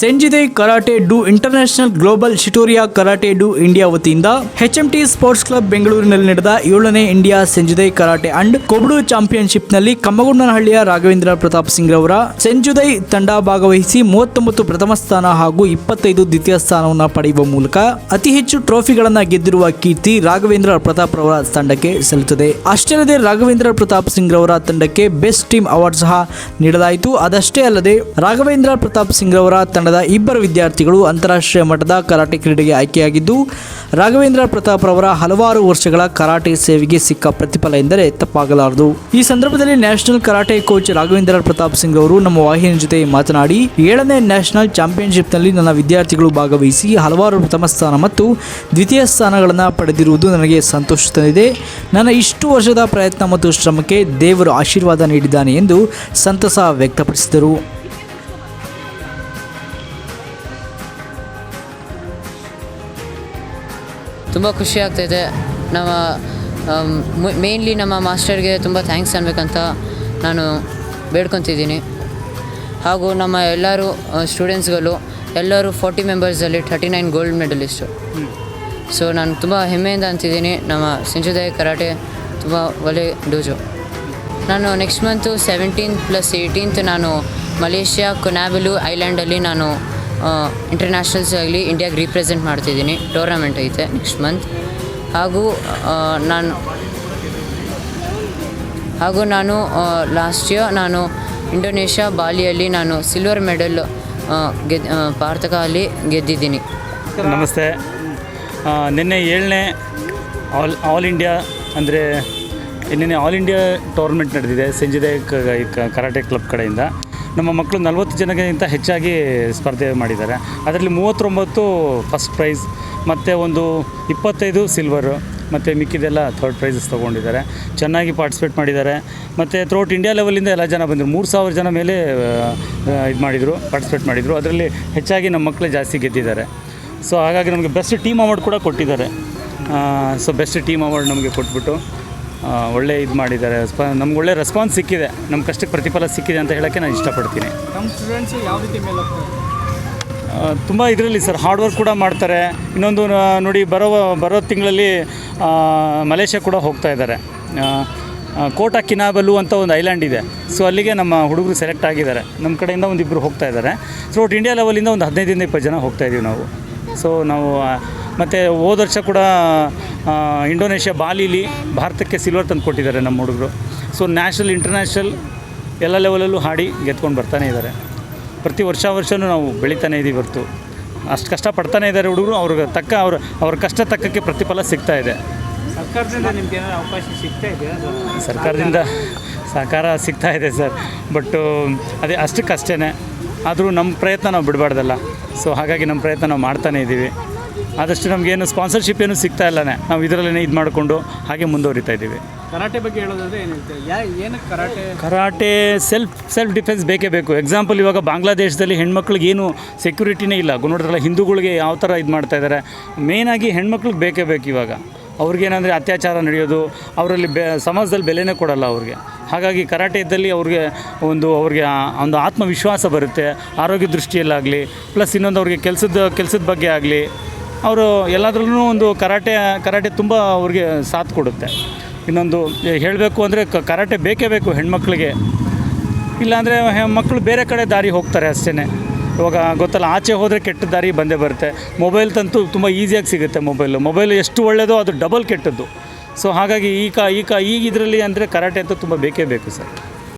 ಸೆಂಜಿದೆ karate do international global ಶಿಟೋರಿಯಾ karate do India ವತಿಯಿಂದ HMT sports club ಬೆಂಗಳೂರಿನಲ್ಲಿ ನಡೆದ ಏಳನೇ ಇಂಡಿಯಾ ಸೆಂಜುದೈ ಕರಾಟೆ ಅಂಡ್ ಕೊಬಡು ಚಾಂಪಿಯನ್ಶಿಪ್ನಲ್ಲಿ ಕಮ್ಮಗೊಂಡನಹಳ್ಳಿಯ ರಾಘವೇಂದ್ರ ಪ್ರತಾಪ್ ಸಿಂಗ್ ರವರ ಸೆಂಜುದೈ ತಂಡ ಭಾಗವಹಿಸಿ ಮೂವತ್ತೊಂಬತ್ತು ಪ್ರಥಮ ಸ್ಥಾನ ಹಾಗೂ ಇಪ್ಪತ್ತೈದು ದ್ವಿತೀಯ ಸ್ಥಾನವನ್ನು ಪಡೆಯುವ ಮೂಲಕ ಅತಿ ಹೆಚ್ಚು ಟ್ರೋಫಿಗಳನ್ನು ಗೆದ್ದಿರುವ ಕೀರ್ತಿ ರಾಘವೇಂದ್ರ ಪ್ರತಾಪ್ ರವರ ತಂಡಕ್ಕೆ ಸಲ್ಲುತ್ತದೆ. ಅಷ್ಟೇ ರಾಘವೇಂದ್ರ ಪ್ರತಾಪ್ ಸಿಂಗ್ ರವರ ತಂಡಕ್ಕೆ ಬೆಸ್ಟ್ ಟೀಮ್ ಅವಾರ್ಡ್ ಸಹ ನೀಡಲಾಯಿತು. ಅದಷ್ಟೇ ಅಲ್ಲದೆ ರಾಘವೇಂದ್ರ ಪ್ರತಾಪ್ ಸಿಂಗ್ ರವರ ತಂಡದ ಇಬ್ಬರು ವಿದ್ಯಾರ್ಥಿಗಳು ಅಂತಾರಾಷ್ಟ್ರೀಯ ಮಟ್ಟದ ಕರಾಟೆ ಕ್ರೀಡೆಗೆ ಆಯ್ಕೆಯಾಗಿದ್ದು, ರಾಘವೇಂದ್ರ ಪ್ರತಾಪ್ ರವರ ಹಲವಾರು ವರ್ಷಗಳ ಕರಾಟೆ ಸೇವೆಗೆ ಸಿಕ್ಕ ಪ್ರತಿಫಲ ಎಂದರೆ ತಪ್ಪಾಗಲಾರದು. ಈ ಸಂದರ್ಭದಲ್ಲಿ national karate coach Raghavendra Pratap Singh ಅವರು ನಮ್ಮ ವಾಹಿನಿ ಜೊತೆ ಮಾತನಾಡಿ, ಏಳನೇ ನ್ಯಾಷನಲ್ ಚಾಂಪಿಯನ್ಶಿಪ್ನಲ್ಲಿ ನನ್ನ ವಿದ್ಯಾರ್ಥಿಗಳು ಭಾಗವಹಿಸಿ ಹಲವಾರು ಪ್ರಥಮ ಸ್ಥಾನ ಮತ್ತು ದ್ವಿತೀಯ ಸ್ಥಾನಗಳನ್ನು ಪಡೆದಿರುವುದು ನನಗೆ ಸಂತೋಷ ತಂದಿದೆ. ನನ್ನ ಇಷ್ಟು ವರ್ಷದ ಪ್ರಯತ್ನ ಮತ್ತು ಶ್ರಮಕ್ಕೆ ದೇವರು ಆಶೀರ್ವಾದ ನೀಡಿದ್ದಾನೆ ಎಂದು ಸಂತಸ ವ್ಯಕ್ತಪಡಿಸಿದರು. ತುಂಬ ಖುಷಿ ಆಗ್ತಾಯಿದೆ ನಮ್ಮ ಮೇನ್ಲಿ ನಮ್ಮ ಮಾಸ್ಟರ್ಗೆ ತುಂಬ ಥ್ಯಾಂಕ್ಸ್ ಅನ್ಬೇಕಂತ ನಾನು ಬೇಡ್ಕೊತಿದ್ದೀನಿ. ಹಾಗೂ ನಮ್ಮ ಎಲ್ಲರೂ ಸ್ಟೂಡೆಂಟ್ಸ್ಗಳು ಎಲ್ಲರೂ forty ಮೆಂಬರ್ಸಲ್ಲಿ thirty nine gold medalist so ನಾನು ತುಂಬ ಹೆಮ್ಮೆಯಿಂದ ಅಂತಿದ್ದೀನಿ. ನಮ್ಮ ಸಂಜುದಾಯ ಕರಾಟೆ ತುಂಬ ಒಳ್ಳೆ ಡೋಜು. ನಾನು next month seventeen plus eighteenth ನಾನು ಮಲೇಷ್ಯಾ, ಕೊನಾಬಲು ಐಲ್ಯಾಂಡಲ್ಲಿ ನಾನು ಇಂಟರ್ನ್ಯಾಷನಲ್ಸ್ ಆಗಲಿ ಇಂಡಿಯಾಗೆ ರೀಪ್ರೆಸೆಂಟ್ ಮಾಡ್ತಿದ್ದೀನಿ. ಟೂರ್ನಮೆಂಟ್ ಐತೆ ನೆಕ್ಸ್ಟ್ ಮಂತ್ ಹಾಗೂ ನಾನು ಹಾಗೂ ನಾನು ಲಾಸ್ಟ್ ಇಯರ್ ನಾನು ಇಂಡೋನೇಷ್ಯಾ ಬಾಲಿಯಲ್ಲಿ ನಾನು ಸಿಲ್ವರ್ ಮೆಡಲ್ ಗೆದ್ ಆ, ಭಾರತಕ ಅಲ್ಲಿ ಗೆದ್ದಿದ್ದೀನಿ. ನಮಸ್ತೆ. ನಿನ್ನೆ ಏಳನೇ ಆಲ್ ಆಲ್ ಇಂಡಿಯಾ ಅಂದರೆ ನಿನ್ನೆ ಆಲ್ ಇಂಡಿಯಾ ಟೂರ್ನಮೆಂಟ್ ನಡೆದಿದೆ. ಸಂಜಿದೆ ಕರಾಟೆ ಕ್ಲಬ್ ಕಡೆಯಿಂದ. ನಮ್ಮ ಮಕ್ಕಳು ನಲವತ್ತು ಜನಕ್ಕಿಂತ ಹೆಚ್ಚಾಗಿ ಸ್ಪರ್ಧೆ ಮಾಡಿದ್ದಾರೆ. ಅದರಲ್ಲಿ ಮೂವತ್ತೊಂಬತ್ತು ಫಸ್ಟ್ ಪ್ರೈಸ್ ಮತ್ತು ಒಂದು ಇಪ್ಪತ್ತೈದು ಸಿಲ್ವರು ಮತ್ತು ಮಿಕ್ಕಿದೆಲ್ಲ ಥರ್ಡ್ ಪ್ರೈಸಸ್ ತೊಗೊಂಡಿದ್ದಾರೆ. ಚೆನ್ನಾಗಿ ಪಾರ್ಟಿಸಿಪೇಟ್ ಮಾಡಿದ್ದಾರೆ. ಮತ್ತು ಥ್ರೂಔಟ್ ಇಂಡಿಯಾ ಲೆವೆಲಿಂದ ಎಲ್ಲ ಜನ ಬಂದರು. ಮೂರು ಸಾವಿರ ಜನ ಮೇಲೆ ಇದು ಮಾಡಿದರು ಪಾರ್ಟಿಸಿಪೇಟ್ ಮಾಡಿದರು. ಅದರಲ್ಲಿ ಹೆಚ್ಚಾಗಿ ನಮ್ಮ ಮಕ್ಕಳು ಜಾಸ್ತಿ ಗೆದ್ದಿದ್ದಾರೆ. ಸೊ ಹಾಗಾಗಿ ನಮಗೆ ಬೆಸ್ಟ್ ಟೀಮ್ ಅವಾರ್ಡ್ ಕೂಡ ಕೊಟ್ಟಿದ್ದಾರೆ. ಸೊ ಬೆಸ್ಟ್ ಟೀಮ್ ಅವಾರ್ಡ್ ನಮಗೆ ಕೊಟ್ಬಿಟ್ಟು. ಒಳ್ಳೆ ಇದು ಮಾಡಿದ್ದಾರೆ. ನಮ್ಗೆ ಒಳ್ಳೆ ರೆಸ್ಪಾನ್ಸ್ ಸಿಕ್ಕಿದೆ. ನಮ್ಮ ಕಷ್ಟಕ್ಕೆ ಪ್ರತಿಫಲ ಸಿಕ್ಕಿದೆ ಅಂತ ಹೇಳೋಕ್ಕೆ ನಾನು ಇಷ್ಟಪಡ್ತೀನಿ. ನಮ್ಮ ಸ್ಟೂಡೆಂಟ್ಸ್ ಯಾವ ರೀತಿ ಮೇಲೆ ತುಂಬ ಇದರಲ್ಲಿ ಸರ್ ಹಾರ್ಡ್ ವರ್ಕ್ ಕೂಡ ಮಾಡ್ತಾರೆ. ಇನ್ನೊಂದು ನೋಡಿ ಬರೋ ಬರೋ ತಿಂಗಳಲ್ಲಿ ಮಲೇಷ್ಯಾ ಕೂಡ ಹೋಗ್ತಾ ಇದ್ದಾರೆ. ಕೋಟಾ ಕಿನಾಬಲು ಅಂತ ಒಂದು ಐಲ್ಯಾಂಡ್ ಇದೆ. ಸೊ ಅಲ್ಲಿಗೆ ನಮ್ಮ ಹುಡುಗರು ಸೆಲೆಕ್ಟ್ ಆಗಿದ್ದಾರೆ. ನಮ್ಮ ಕಡೆಯಿಂದ ಒಂದು ಇಬ್ಬರು ಹೋಗ್ತಾ ಇದ್ದಾರೆ. ಸೊ ಒಟ್ಟು ಇಂಡಿಯಾ ಲೆವೆಲಿಂದ ಒಂದು ಹದಿನೈದರಿಂದ ಇಪ್ಪತ್ತು ಜನ ಹೋಗ್ತಾ ಇದ್ದೀವಿ ನಾವು. ಸೊ ನಾವು ಮತ್ತು ಹೋದ ವರ್ಷ ಕೂಡ ಇಂಡೋನೇಷ್ಯಾ ಬಾಲಿಲಿ ಭಾರತಕ್ಕೆ ಸಿಲ್ವರ್ ತಂದು ಕೊಟ್ಟಿದ್ದಾರೆ ನಮ್ಮ ಹುಡುಗರು. ಸೊ ನ್ಯಾಷನಲ್ ಇಂಟರ್ನ್ಯಾಷನಲ್ ಎಲ್ಲ ಲೆವೆಲಲ್ಲೂ ಹಾಡಿ ಗೆದ್ಕೊಂಡು ಬರ್ತಾನೆ ಇದ್ದಾರೆ. ಪ್ರತಿ ವರ್ಷ ವರ್ಷವೂ ನಾವು ಬೆಳಿತಾನೆ ಇದ್ದೀವಿ ಹೊರತು. ಅಷ್ಟು ಕಷ್ಟ ಪಡ್ತಾನೆ ಇದ್ದಾರೆ ಹುಡುಗರು ಅವ್ರಿಗೆ ತಕ್ಕ ಅವ್ರ ಅವ್ರ ಕಷ್ಟ ತಕ್ಕಕ್ಕೆ ಪ್ರತಿಫಲ ಸಿಗ್ತಾ ಇದೆ. ಸರ್ಕಾರದಿಂದ ನಿಮ್ಗೆ ಏನಾದ್ರು ಅವಕಾಶ ಸಿಗ್ತಾ ಇದೆಯಾ? ಸರ್ಕಾರದಿಂದ ಸಹಕಾರ ಸಿಗ್ತಾ ಇದೆ ಸರ್. ಬಟ್ಟು ಅದೇ ಅಷ್ಟಕ್ಕಷ್ಟೇ ಆದರೂ ನಮ್ಮ ಪ್ರಯತ್ನ ನಾವು ಬಿಡಬಾರ್ದಲ್ಲ. ಸೊ ಹಾಗಾಗಿ ನಮ್ಮ ಪ್ರಯತ್ನ ನಾವು ಮಾಡ್ತಾನೇ ಇದ್ದೀವಿ ಆದಷ್ಟು ನಮಗೇನು ಸ್ಪಾನ್ಸರ್ಶಿಪ್ ಏನು ಸಿಗ್ತಾ ಇಲ್ಲನೇ ನಾವು ಇದರಲ್ಲೇ ಇದು ಮಾಡಿಕೊಂಡು ಹಾಗೆ ಮುಂದುವರಿತಾ ಇದ್ದೀವಿ. ಕರಾಟೆ ಬಗ್ಗೆ ಹೇಳೋದಾದ್ರೆ ಏನು ಏನಕ್ಕೆ karate? Karate self self defence ಬೇಕೇ ಬೇಕು. ಎಕ್ಸಾಂಪಲ್ ಇವಾಗ ಬಾಂಗ್ಲಾದೇಶದಲ್ಲಿ ಹೆಣ್ಮಕ್ಳಿಗೆ ಏನು ಸೆಕ್ಯೂರಿಟಿನೇ ಇಲ್ಲ. ನೋಡಿದ್ರಲ್ಲ ಹಿಂದೂಗಳಿಗೆ ಯಾವ ಥರ ಇದು ಮಾಡ್ತಾ ಇದ್ದಾರೆ ಮೇಯ್ನಾಗಿ ಹೆಣ್ಮಕ್ಳಿಗೆ ಬೇಕೇ ಬೇಕು ಇವಾಗ. ಅವ್ರಿಗೇನಂದರೆ ಅತ್ಯಾಚಾರ ನಡೆಯೋದು ಅವರಲ್ಲಿ ಬೆ ಸಮಾಜದಲ್ಲಿ ಬೆಲೆನೇ ಕೊಡಲ್ಲ ಅವ್ರಿಗೆ. ಹಾಗಾಗಿ ಕರಾಟೆ ಇದ್ದಲ್ಲಿ ಅವ್ರಿಗೆ ಒಂದು ಅವ್ರಿಗೆ ಒಂದು ಆತ್ಮವಿಶ್ವಾಸ ಬರುತ್ತೆ. ಆರೋಗ್ಯ ದೃಷ್ಟಿಯಲ್ಲಾಗಲಿ ಪ್ಲಸ್ ಇನ್ನೊಂದು ಅವ್ರಿಗೆ ಕೆಲಸದ ಕೆಲಸದ ಬಗ್ಗೆ ಆಗಲಿ ಅವರು ಎಲ್ಲದರಲ್ಲೂ ಒಂದು ಕರಾಟೆ ಕರಾಟೆ ತುಂಬ ಅವ್ರಿಗೆ ಸಾಥ್ ಕೊಡುತ್ತೆ. ಇನ್ನೊಂದು ಹೇಳಬೇಕು ಅಂದರೆ ಕರಾಟೆ ಬೇಕೇ ಬೇಕು ಹೆಣ್ಮಕ್ಳಿಗೆ. ಇಲ್ಲಾಂದರೆ ಮಕ್ಕಳು ಬೇರೆ ಕಡೆ ದಾರಿ ಹೋಗ್ತಾರೆ ಅಷ್ಟೇ ಇವಾಗ ಗೊತ್ತಲ್ಲ, ಆಚೆ ಹೋದರೆ ಕೆಟ್ಟ ದಾರಿ ಬಂದೇ ಬರುತ್ತೆ. ಮೊಬೈಲ್ ತಂತು ತುಂಬ ಈಸಿಯಾಗಿ ಸಿಗುತ್ತೆ ಮೊಬೈಲು. ಮೊಬೈಲ್ ಎಷ್ಟು ಒಳ್ಳೆಯದೋ ಅದು ಡಬಲ್ ಕೆಟ್ಟದ್ದು. ಸೊ ಹಾಗಾಗಿ ಈ ಕ ಈ ಕ ಈಗ ಇದರಲ್ಲಿ ಅಂದರೆ ಕರಾಟೆ ಅಂತೂ ತುಂಬ ಬೇಕೇ ಬೇಕು ಸರ್.